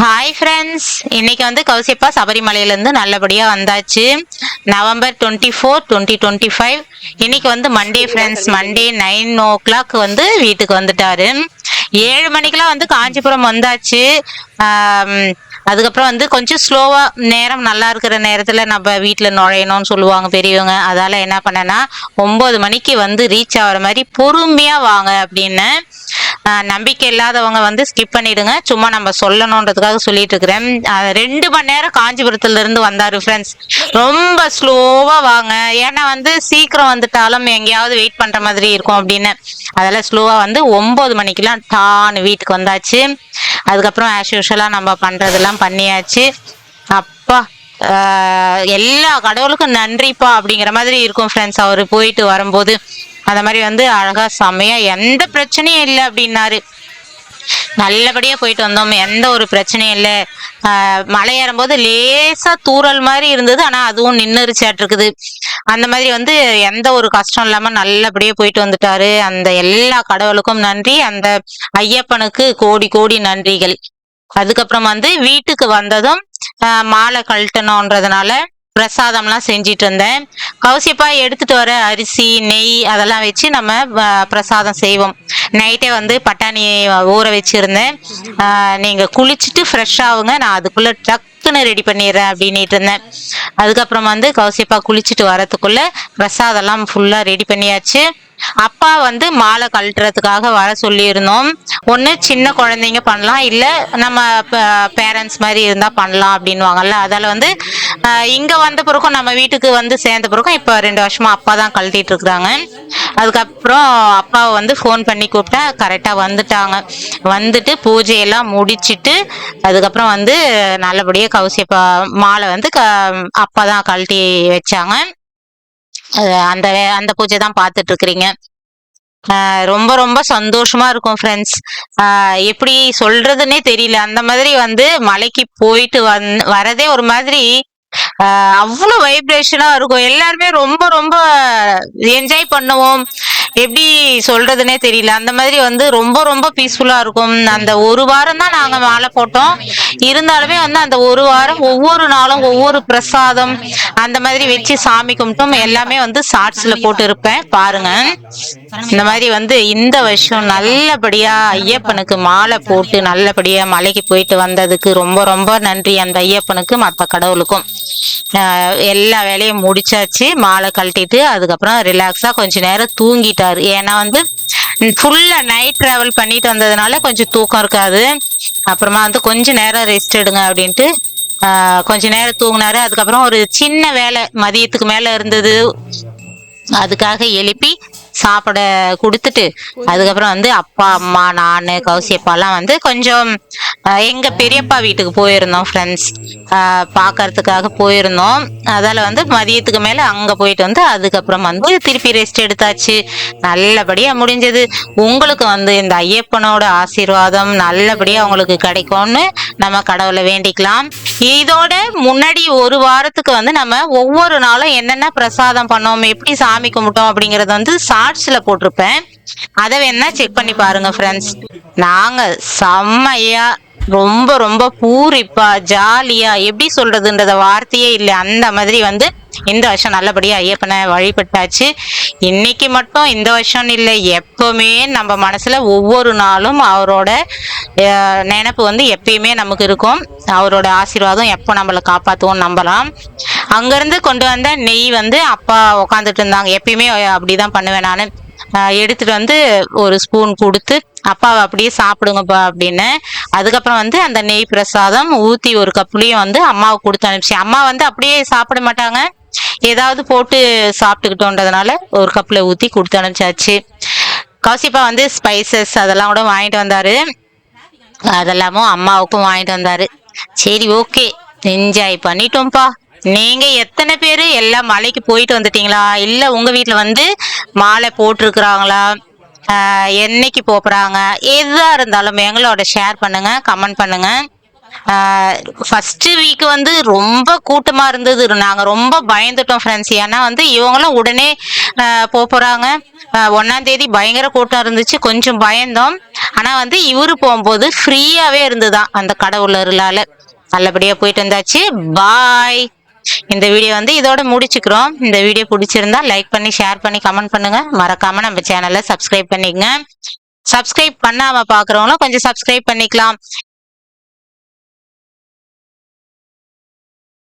Hi friends இன்னைக்கு வந்து கௌசியப்பா சபரிமலையிலேருந்து நல்லபடியாக வந்தாச்சு. November twenty four twenty twenty five இன்னைக்கு வந்து Monday friends Monday nine o'clock வந்து வீட்டுக்கு வந்துட்டாரு. ஏழு மணிக்கெல்லாம் வந்து காஞ்சிபுரம் வந்தாச்சு. அதுக்கப்புறம் வந்து கொஞ்சம் ஸ்லோவாக நேரம் நல்லா இருக்கிற நேரத்தில் நம்ம வீட்டில் நுழையணும்னு சொல்லுவாங்க பெரியவங்க. அதால் என்ன பண்ணேன்னா ஒம்பது மணிக்கு வந்து ரீச் ஆகிற மாதிரி பொறுமையாக வாங்க அப்படின்னு நம்பிக்கை இல்லாதவங்க வந்து ஸ்கிப் பண்ணிடுங்க. சும்மா நம்ம சொல்லணுன்றதுக்காக சொல்லிட்டு இருக்கிறேன் ரெண்டு மணி நேரம் காஞ்சிபுரத்துல இருந்து வந்தாரு ஃப்ரெண்ட்ஸ் ரொம்ப ஸ்லோவா வாங்க. ஏன்னா வந்து சீக்கிரம் வந்துட்டாலும் எங்கேயாவது வெயிட் பண்ற மாதிரி இருக்கும் அப்படின்னு. அதெல்லாம் ஸ்லோவா வந்து ஒன்பது மணிக்கெல்லாம் டான்னு வீட்டுக்கு வந்தாச்சு. அதுக்கப்புறம் ஆஸ் யூஷுவலாக நம்ம பண்றதெல்லாம் பண்ணியாச்சு. அப்பா எல்லா கடவுளுக்கும் நன்றிப்பா அப்படிங்கிற மாதிரி இருக்கும் ஃப்ரெண்ட்ஸ் அவர் போயிட்டு வரும்போது அந்த மாதிரி வந்து அழகா செம்மையா எந்த பிரச்சனையும் இல்லை அப்படின்னாரு. நல்லபடியா போயிட்டு வந்தோம். எந்த ஒரு பிரச்சனையும் இல்லை. மலையேறும் மலை ஏறும்போது லேசா தூறல் மாதிரி இருந்தது. ஆனா அதுவும் நின்னுருச்சாட்டு இருக்குது. அந்த மாதிரி வந்து எந்த ஒரு கஷ்டம் இல்லாம நல்லபடியா போயிட்டு வந்துட்டாரு. அந்த எல்லா கடவுளுக்கும் நன்றி. அந்த ஐயப்பனுக்கு கோடி கோடி நன்றிகள். அதுக்கப்புறம் வந்து வீட்டுக்கு வந்ததும் மாலை கழட்டணும்ன்றதுனால பிரசாதம்லாம் செஞ்சிட்டு இருந்தேன் கௌசியப்பா எடுத்துட்டு வர அரிசி நெய் அதெல்லாம் வச்சு நம்ம பிரசாதம் செய்வோம். நைட்டே வந்து பட்டாணி ஊற வச்சிருந்தேன். நீங்க குளிச்சுட்டு ஃப்ரெஷ் ஆகுங்க. நான் அதுக்குள்ள டக்குன்னு ரெடி பண்ணிடுறேன் அப்படின்னுட்டு இருந்தேன் அதுக்கப்புறம் வந்து கௌசியப்பா குளிச்சுட்டு வரதுக்குள்ள பிரசாதம்லாம் ஃபுல்லா ரெடி பண்ணியாச்சு. அப்பா வந்து மாலை கழட்டுறதுக்காக வர சொல்லியிருந்தோம். ஒன்று சின்ன குழந்தைங்க பண்ணலாம். இல்லை நம்ம பேரண்ட்ஸ் மாதிரி இருந்தால் பண்ணலாம் அப்படின்வாங்கல்ல அதால் வந்து இங்கே இங்க வந்த பிறகும் நம்ம வீட்டுக்கு வந்து சேர்ந்த பிறகும் இப்போ ரெண்டு வருஷமா அப்பா தான் கழட்டிட்டு இருக்கிறாங்க. அதுக்கப்புறம் அப்பாவை வந்து ஃபோன் பண்ணி கூப்பிட்டா கரெக்டாக வந்துட்டாங்க. வந்துட்டு பூஜையெல்லாம் முடிச்சிட்டு அதுக்கப்புறம் வந்து நல்லபடியாக கௌசியப்பா மாலை வந்து க அப்பா தான் கழட்டி வச்சாங்க. அந்த அந்த பூஜை தான் பார்த்துட்டு இருக்கிறீங்க ரொம்ப ரொம்ப சந்தோஷமா இருக்கும் ஃப்ரெண்ட்ஸ் எப்படி சொல்றதுன்னே தெரியல. அந்த மாதிரி வந்து மலைக்கு போயிட்டு வந் வரதே ஒரு மாதிரி அவ்வளோ வைப்ரேஷனா இருக்கும். எல்லாருமே ரொம்ப ரொம்ப என்ஜாய் பண்ணுவோம். எப்படி சொல்றதுனே தெரியல. அந்த மாதிரி வந்து ரொம்ப ரொம்ப பீஸ்ஃபுல்லா இருக்கும். அந்த ஒரு வாரம் தான் நாங்க மாலை போட்டோம். இருந்தாலுமே வந்து அந்த ஒரு வாரம் ஒவ்வொரு நாளும் ஒவ்வொரு பிரசாதம் அந்த மாதிரி வச்சு சாமி கும்பிட்டும். எல்லாமே வந்து ஷார்ட்ஸ்ல போட்டு இருப்பேன். பாருங்க. இந்த மாதிரி வந்து இந்த வருஷம் நல்லபடியா ஐயப்பனுக்கு மாலை போட்டு நல்லபடியா மலைக்கு போயிட்டு வந்ததுக்கு ரொம்ப ரொம்ப நன்றி அந்த ஐயப்பனுக்கு மற்ற கடவுளுக்கும். எல்லா வேலையும் முடிச்சாச்சு. மாலை கழட்டிட்டு அதுக்கப்புறம் ரிலாக்ஸா கொஞ்ச நேரம் தூங்கிட்டாரு. ஏன்னா வந்து ஃபுல்லா நைட் டிராவல் பண்ணிட்டு வந்ததுனால கொஞ்சம் தூக்கம் இருக்காது. அப்புறமா வந்து கொஞ்ச நேரம் ரெஸ்ட் எடுங்க அப்படின்ட்டு கொஞ்ச நேரம் தூங்கினாரு. அதுக்கப்புறம் ஒரு சின்ன வேலை மதியத்துக்கு மேல இருந்தது. அதுக்காக எழுப்பி சாப்பிட கொடுத்துட்டு அதுக்கப்புறம் வந்து அப்பா அம்மா நான் கௌசியப்பாலாம் வந்து கொஞ்சம் எங்க பெரியப்பா வீட்டுக்கு போயிருந்தோம் ஃப்ரெண்ட்ஸ் பார்க்கறதுக்காக போயிருந்தோம். அதால வந்து மதியத்துக்கு மேல அங்க போயிட்டு வந்து அதுக்கப்புறம் வந்து திருப்பி ரெஸ்ட் எடுத்தாச்சு. நல்லபடியா முடிஞ்சது. உங்களுக்கு வந்து இந்த ஐயப்பனோட ஆசீர்வாதம் நல்லபடியா உங்களுக்கு கிடைக்கும்னு நம்ம கடவுளை வேண்டிக்கலாம். இதோட முன்னாடி ஒரு வாரத்துக்கு வந்து நம்ம ஒவ்வொரு நாளும் என்னென்ன பிரசாதம் பண்ணோம் எப்படி சாமி கும்பிட்டோம் அப்படிங்கறது வந்து ஷார்ட்ஸ்ல போட்டிருப்பேன். அதை வேணா செக் பண்ணி பாருங்க ஃப்ரெண்ட்ஸ் நாங்க செம்மையா ரொம்ப ரொம்ப பூரிப்பா ஜாலியா எப்படி சொல்றதுன்றத வார்த்தையே இல்லை. அந்த மாதிரி வந்து இந்த வருஷம் நல்லபடியா ஐயப்பனை வழிபட்டாச்சு. இன்னைக்கு மட்டும் இந்த வருஷம் இல்லை எப்பவுமே நம்ம மனசுல ஒவ்வொரு நாளும் அவரோட அஹ், நினைப்பு வந்து எப்பயுமே நமக்கு இருக்கும். அவரோட ஆசீர்வாதம் எப்போ நம்மளை காப்பாற்றுவோம் நம்பலாம். அங்கேருந்து கொண்டு வந்த நெய் வந்து அப்பா உக்காந்துட்டு இருந்தாங்க. எப்பயுமே அப்படிதான் பண்ணுவேன் நான். எடுத்துட்டு வந்து ஒரு ஸ்பூன் கொடுத்து அப்பாவை அப்படியே சாப்பிடுங்கப்பா அப்படின்னு. அதுக்கப்புறம் வந்து அந்த நெய் பிரசாதம் ஊத்தி ஒரு கப்புலையும் வந்து அம்மாவுக்கு கொடுத்து அனுப்பிச்சு. அம்மா வந்து அப்படியே சாப்பிட மாட்டாங்க. ஏதாவது போட்டு சாப்பிட்டுக்கிட்டோன்றதுனால ஒரு கப்ல ஊற்றி கொடுத்து அனுப்பிச்சாச்சு. கௌசிப்பா வந்து ஸ்பைசஸ் அதெல்லாம் கூட வாங்கிட்டு வந்தாரு. அதெல்லாமும் அம்மாவுக்கும் வாங்கிட்டு வந்தாரு. சரி ஓகே என்ஜாய் பண்ணிட்டோம்ப்பா. நீங்க எத்தனை பேர் எல்லாம் மலைக்கு போயிட்டு வந்துட்டீங்களா? இல்ல உங்க வீட்டில் வந்து மாலை போட்டிருக்கிறாங்களா? என்னைக்கு போறாங்க? எதா இருந்தாலும் எங்களோட ஷேர் பண்ணுங்க கமெண்ட் பண்ணுங்க. ஃபஸ்ட்டு வீக் வந்து ரொம்ப கூட்டமா இருந்தது. நாங்க ரொம்ப பயந்துட்டோம் ஃப்ரெண்ட்ஸ் ஏன்னா வந்து இவங்களும் உடனே போக போறாங்க. ஆஹ் தேதி பயங்கர கூட்டம் இருந்துச்சு. கொஞ்சம் பயந்தோம். ஆனா வந்து இவரு போகும்போது ஃப்ரீயாவே இருந்துதான் அந்த கடவுளர்களால நல்லபடியா போயிட்டு வந்தாச்சு. பாய் இந்த வீடியோ வந்து இதோட முடிச்சுக்கிறோம். இந்த வீடியோ பிடிச்சிருந்தா லைக் பண்ணி ஷேர் பண்ணி கமெண்ட் பண்ணுங்க. மறக்காம நம்ம சேனலை சப்ஸ்கிரைப் பண்ணிக்கங்க. சப்ஸ்கிரைப் பண்ணாம பாக்குறவங்களும் கொஞ்சம் சப்ஸ்கிரைப் பண்ணிக்கலாம்.